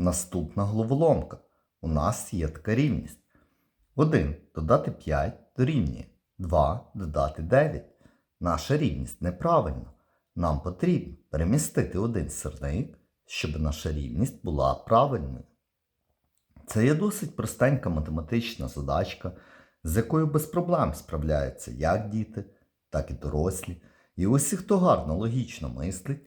Наступна головоломка. У нас є така рівність. 1 додати 5 дорівнює 2 додати 9. Наша рівність неправильна. Нам потрібно перемістити один сирник, щоб наша рівність була правильною. Це є досить простенька математична задачка, з якою без проблем справляються як діти, так і дорослі. І усі, хто гарно логічно мислить,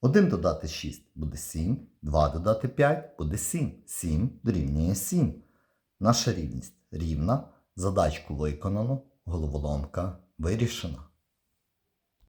1 додати 6 буде 7, 2 додати 5 буде 7. 7 дорівнює 7. Наша рівність рівна, задачку виконано, головоломка вирішена.